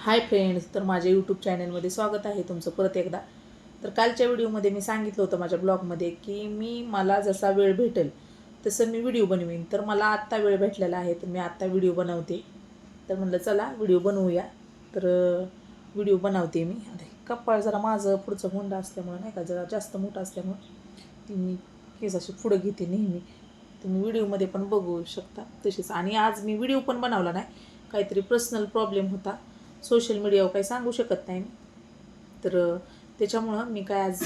Hi friends तर माझ्या YouTube चॅनलमध्ये स्वागत आहे तुमचं परत एकदा. तर कालच्या व्हिडिओमध्ये मी सांगितलं होतं माझ्या ब्लॉगमध्ये की मी मला जसा वेळ भेटेल तसं मी व्हिडिओ बनवीन. तर मला आत्ता वेळ भेटलेला आहे तर मी आत्ता व्हिडिओ बनवते. तर म्हणलं चला व्हिडिओ बनवूया. तर व्हिडिओ बनवते मी. आता हे कपाळ जरा माझं पुढचं हुंडा असल्यामुळं नाही का जरा जास्त मोठं असल्यामुळं ती मी केस अशी पुढं घेते नेहमी. तुम्ही व्हिडिओमध्ये पण बघू शकता तशीच. आणि आज मी व्हिडिओ पण बनवला नाही. काहीतरी पर्सनल प्रॉब्लेम होता. सोशल मीडियावर काही सांगू शकत नाही मी. तर त्याच्यामुळं मी काय आज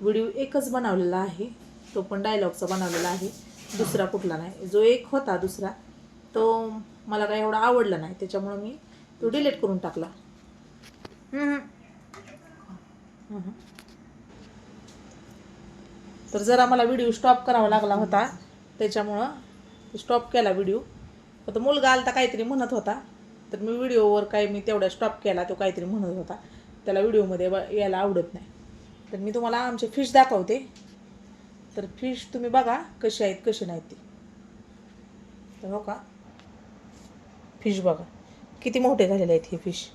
व्हिडिओ एकच बनवलेला आहे. तो पण डायलॉगचा बनवलेला आहे. दुसरा कुठला नाही. जो एक होता दुसरा तो मला काय एवढा आवडला नाही. त्याच्यामुळं मी तो डिलीट करून टाकला. तर जरा मला व्हिडिओ स्टॉप करावा लागला होता. त्याच्यामुळं स्टॉप केला व्हिडिओ. आता मुलगा आलता काहीतरी म्हणत होता. तर मी व्हिडिओवर काय मी तेवढा स्टॉप केला तो काहीतरी म्हणत होता. त्याला व्हिडिओमध्ये ब- यायला आवडत नाही. तर मी तुम्हाला आमचे फिश दाखवते. तर फिश तुम्ही बघा कशी आहेत कशी नाहीत ते. तर हो का फिश बघा. किती मोठे झालेले आहेत हे फिश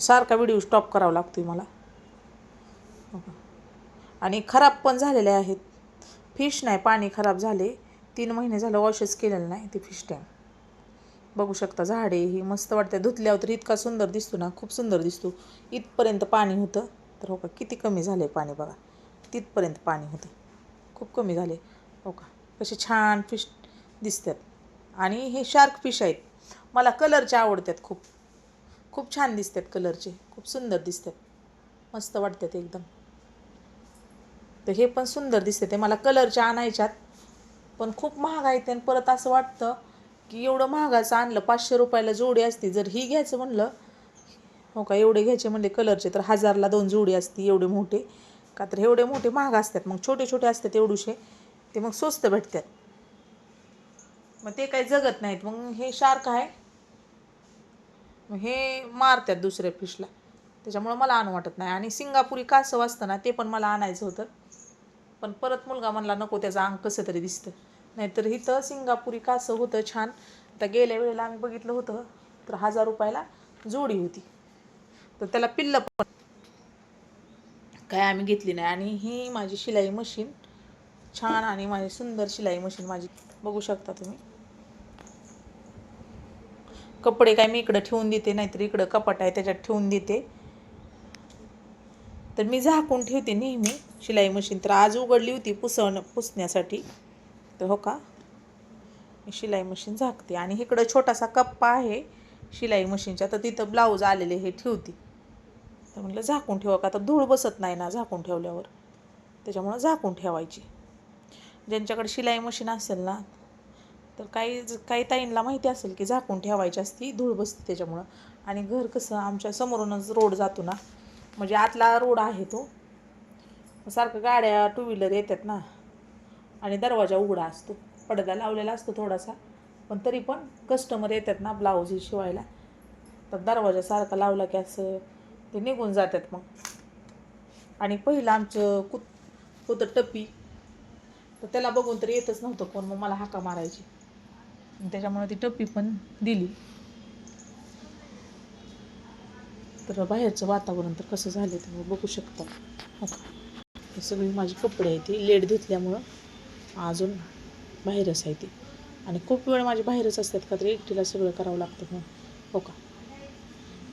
सारखा व्हिडिओ स्टॉप करावा लागतो आहे मला. हो का? आणि खराब पण झालेले आहेत. फिश नाही पाणी खराब झाले. तीन महिने झालं वॉशच केलेलं नाही ते फिश टँक बघू शकता झाडे ही मस्त वाटते धुतल्यावर तर इतका सुंदर दिसतो ना खूप सुंदर दिसतो. इथपर्यंत पाणी होतं. तर हो का किती कमी झाले पाणी बघा. तिथपर्यंत पाणी होतं. खूप कमी झाले हो का कसे छान फिश दिसतात. आणि हे शार्क फिश आहेत. मला कलरचे आवडतात खूप. खूप छान दिसतात कलरचे. खूप सुंदर दिसतात. मस्त वाटतात एकदम. तर हे पण सुंदर दिसते ते मला कलरच्या आणायच्यात. पण खूप महाग आहेत आणि परत असं वाटतं की एवढं महागाचं आणलं पाचशे रुपयाला जोडी असती जर ही घ्यायचं म्हणलं हो का एवढे घ्यायचे म्हणले कलरचे तर हजारला दोन जोडी असती एवढे मोठे. का तर एवढे मोठे महाग असतात मग छोटे छोटे असतात एवढूशे ते मग स्वस्त भेटतात. मग ते काही जगत नाहीत मग हे शार्क आहे. मग हे मारतात दुसऱ्या फिशला. त्याच्यामुळं मला आणू वाटत नाही. आणि सिंगापुरी कासव असतं ना ते पण मला आणायचं होतं. पण परत मुलगा म्हणला नको त्याचं अंग कसं तरी दिसतं. नाहीतर इथं सिंगापुरी कासं होतं छान. आता गेल्या वेळेला आम्ही बघितलं होतं तर हजार रुपयाला जोडी होती. तर त्याला पिल्लं पण काय आम्ही घेतली नाही. आणि ही माझी शिलाई मशीन छान आणि माझी सुंदर शिलाई मशीन माझी. बघू शकता तुम्ही. कपडे काय मी इकडं ठेवून देते नाहीतर इकडं कपाट आहे त्याच्यात ठेवून देते. तर मी झाकून ठेवते नेहमी शिलाई मशीन. तर आज उघडली होती पुसवणं पुसण्यासाठी. तर हो का? मी शिलाई मशीन झाकते. आणि इकडं छोटासा कप्पा आहे शिलाई मशीनच्या. तर तिथं ब्लाऊज आलेले हे ठेवते. तर म्हटलं झाकून ठेवा का तर धूळ बसत नाही ना झाकून ठेवल्यावर. त्याच्यामुळं झाकून ठेवायची. ज्यांच्याकडे शिलाई मशीन असेल ना तर काही काही ताईंना माहिती असेल की झाकून ठेवायची असती धूळ बसते त्याच्यामुळं. आणि घर कसं आमच्या समोरूनच रोड जातो ना म्हणजे आतला रोड आहे तो. सारखं गाड्या टू व्हीलर येतात ना. आणि दरवाजा उघडा असतो. पडदा लावलेला असतो थोडासा. पण तरी पण कस्टमर येतात ना ब्लाऊज शिवायला. तर दरवाजा सारखा लावला की असं ते निघून जातात मग. आणि पहिलं आमचं कुत होतं टप्पी तर त्याला बघून तर येतच नव्हतं कोण मग मला हाका मारायची. आणि त्याच्यामुळे ती टप्पी पण दिली. तर बाहेरचं वातावरण तर कसं झालं तुम्ही बघू शकता. हो हे सगळी माझी कपडे आहेत ती लेट धुतल्यामुळं. अजून बाहेरच आहे ती. आणि खूप वेळ माझे बाहेरच असतात का तरी एकटीला सगळं करावं लागतं मग हो का?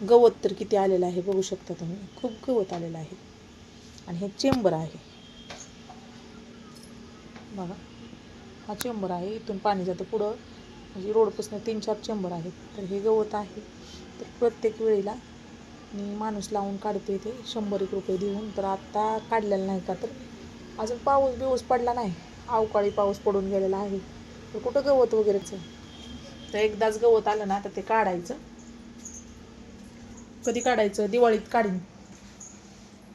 गवत तर किती आलेलं आहे बघू शकता तुम्ही. खूप गवत आलेलं आहे. आणि हे चेंबर आहे. बघा. हा चेंबर आहे. इथून पाणी जातं पुढं. म्हणजे रोडपासून तीन चार चेंबर आहेत. तर हे गवत आहे. तर प्रत्येक वेळेला मी माणूस लावून काढते ते. शंभर एक रुपये देऊन. तर आत्ता काढलेलं नाही का तर? अजून पाऊस बिऊस पडला नाही. अवकाळी पाऊस पडून गेलेला आहे. तर कुठं गवत वगैरेचं? तर एकदाच गवत आलं ना तर ते काढायचं. कधी काढायचं? दिवाळीत काढीन.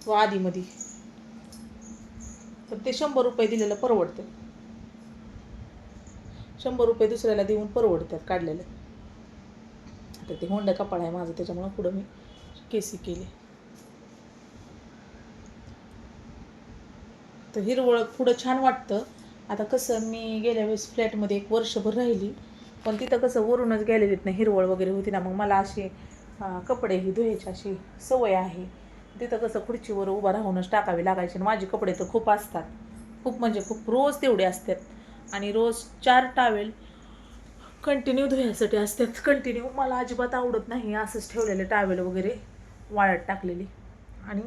व आधीमध्ये तर ते शंभर रुपये दिलेलं परवडतं. शंभर रुपये दुसऱ्याला देऊन परवडतात काढलेलं. आता ते होंडा कपाळ आहे माझं त्याच्यामुळं पुढं मी केसी केली. तर हिरवळ पुढं छान वाटतं. आता कसं मी गेल्या वेळेस फ्लॅटमध्ये एक वर्षभर राहिली पण तिथं कसं वरूनच गॅलरीत नाही हिरवळ वगैरे होती ना मग मला असे कपडेही कपडे ही धुवायची अशी सवय आहे. तिथं कसं खुर्चीवर उभं राहूनच टाकावी लागायची आणि माझे कपडे तर खूप असतात. खूप म्हणजे खूप रोज तेवढे असतात. आणि रोज चार टावेल कंटिन्यू धुण्यासाठी असतात. कंटिन्यू मला अजिबात आवडत नाही असंच ठेवलेले टावेल वगैरे वाळत टाकलेली. आणि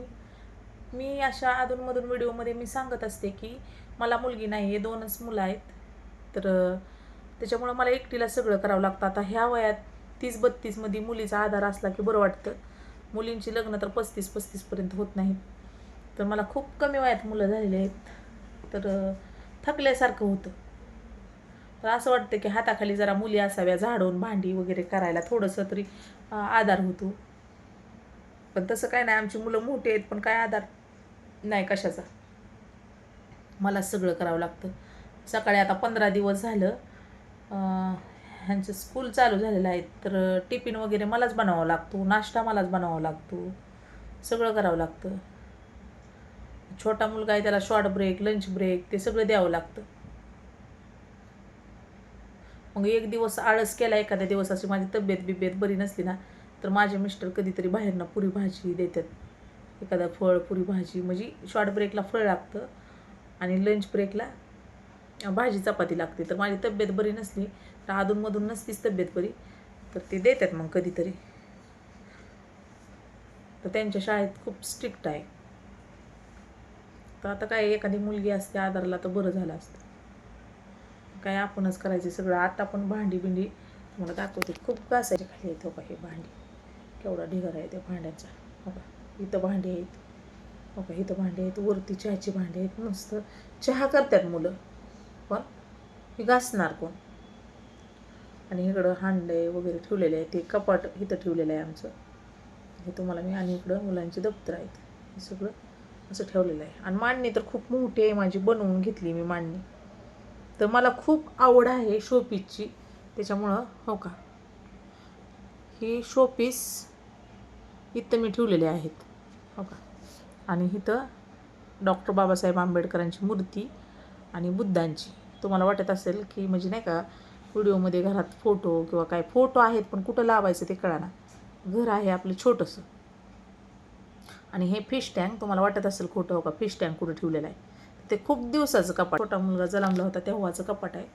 मी अशा अधूनमधून व्हिडिओमध्ये मी सांगत असते की मला मुलगी नाही आहे दोनच मुलं आहेत. तर त्याच्यामुळं मला एकटीला सगळं करावं लागतं. आता ह्या वयात तीस बत्तीसमध्ये मुलीचा आधार असला की बरं वाटतं. मुलींची लग्न तर पस्तीस पस्तीसपर्यंत होत नाहीत. तर मला खूप कमी वयात मुलं झालेली आहेत. तर थकल्यासारखं होतं. तर असं वाटतं की हाताखाली जरा मुली असाव्या झाडून भांडी वगैरे करायला थोडंसं तरी आधार होतो. पण तसं काय नाही आमची मुलं मोठी आहेत पण काय आधार नाही कशाचा. मला सगळं करावं लागतं. सकाळी आता पंधरा दिवस झालं. ह्यांचं स्कूल चालू झालेलं आहे तर टिफिन वगैरे मलाच बनावा लागतो नाश्ता मलाच बनावा लागतो. सगळं करावं लागतं. छोटा मुलगा आहे त्याला शॉर्ट ब्रेक लंच ब्रेक ते सगळं द्यावं लागतं. मग एक दिवस आळस केला एखाद्या दिवस अशी माझी तब्येत बिब्येत बरी नसली ना तर माझे मिस्टर कधीतरी बाहेरनं पुरी भाजी देतात. एखादा फळ पुरी भाजी म्हणजे शॉर्ट ब्रेकला फळ लागतं. आणि लंच ब्रेकला भाजी चपाती लागते. तर माझी तब्येत बरी नसली तर अधूनमधून नसतीच तब्येत बरी. तर ते देतात मग कधीतरी. तर त्यांच्या शाळेत खूप स्ट्रिक्ट आहे. तर आता काय एखादी मुलगी असते आधारला तर बरं झालं असतं. काय आपणच करायचे सगळं. आता पण भांडी बिंडी तुम्हाला दाखवते. खूप घासायचे खाली येतो का हे भांडी. केवढा ढिगारा आहे त्या भांड्याचा. हो का इथं भांडी आहेत. हो का इथं भांडी आहेत वरती चहाची भांडी आहेत मस्त चहा करतात मुलं. पण हे घासणार कोण? आणि इकडं हांडे वगैरे ठेवलेले आहे ते कपाट इथं ठेवलेलं आहे आमचं. हे तुम्हाला मी आणि इकडं मुलांची दप्तर आहेत. हे सगळं असं ठेवलेलं आहे. आणि मांडणी तर खूप मोठी आहे माझी बनवून घेतली मी मांडणी. तर मला खूप आवड आहे शोपीसची. त्याच्यामुळं हो का? ही शोपीस इथं मी ठेवलेले आहेत. हो का? आणि इथं डॉक्टर बाबासाहेब आंबेडकरांची मूर्ती आणि बुद्धांची. तुम्हाला वाटत असेल की म्हणजे नाही का व्हिडिओमध्ये घरात फोटो किंवा काय फोटो आहेत पण कुठं लावायचं ते कळा ना घर आहे आपलं छोटंसं. आणि हे फिश टँक तुम्हाला वाटत असेल खोटं हो का? फिश टँक कुठं ठेवलेलं आहे? ते खूप दिवसाचं कपाट. छोटा मुलगा जन्मला होता तेव्हाचं कपाट आहे.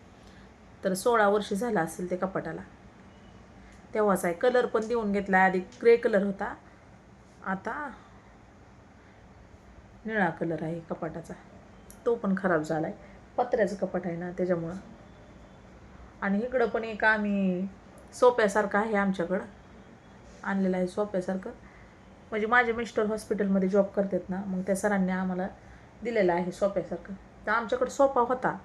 तर सोळा वर्ष झालं असेल ते कपाटाला. तेव्हाच आहे. कलर पण देऊन घेतला. आधी ग्रे कलर होता. आता निळा कलर आहे कपाटाचा. तो पण खराब झाला आहे पत्र्याचं कपाट आहे ना त्याच्यामुळं. आणि इकडं पण एक आम्ही सोप्यासारखं आहे आमच्याकडं. आणलेलं आहे सोप्यासारखं. म्हणजे माझे मिस्टर हॉस्पिटलमध्ये जॉब करतात ना मग त्या सरांनी आम्हाला दिलेलं आहे सोप्यासारखं. तर आमच्याकडं सोफा होता.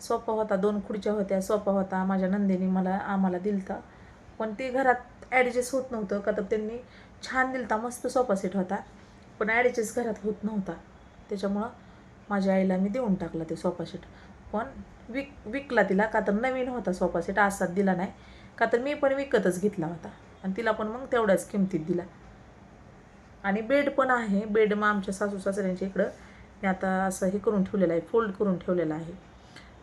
सोफा होता दोन खुर्च्या होत्या सोफा होता. माझ्या नंदीने मला आम्हाला दिलता. पण ते घरात ॲडजस्ट होत नव्हतं का तर त्यांनी छान दिलता मस्त सोफा सेट होता. पण ॲडजस्ट घरात होत नव्हता. त्याच्यामुळं माझ्या आईला मी देऊन टाकला ते सोफा सेट पण विक विकला तिला का तर नवीन होता सोफा सेट असाच दिला नाही. का तर मी पण विकतच घेतला होता. आणि तिला पण मग तेवढ्याच किमतीत दिला. आणि बेड पण आहे. बेड मग आमच्या सासू सासऱ्यांच्या इकडं. मी आता असं हे करून ठेवलेलं आहे. फोल्ड करून ठेवलेलं आहे.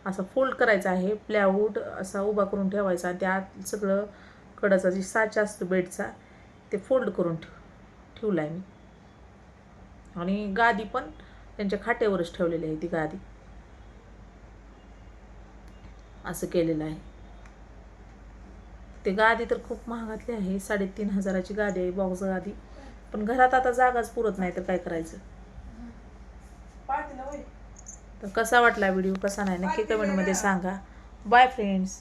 असं फोल्ड करायचं आहे. प्लॅवूड असा उभा करून ठेवायचा. आणि त्यात सगळं कडाचा जी साचा असतो बेडचा ते फोल्ड करून ठेव ठेवला आहे मी. आणि गादी पण त्यांच्या खाट्यावरच ठेवलेली आहे ती गादी. असं केलेलं आहे. ते गादी तर खूप महागातली आहे साडेतीन हजाराची गादी आहे बॉक्स गादी. पण घरात आता जागाच पुरत नाही तर काय करायचं? तर कसा वाटला व्हिडिओ कसा नाही? नक्की कमेंटमध्ये सांगा. Bye friends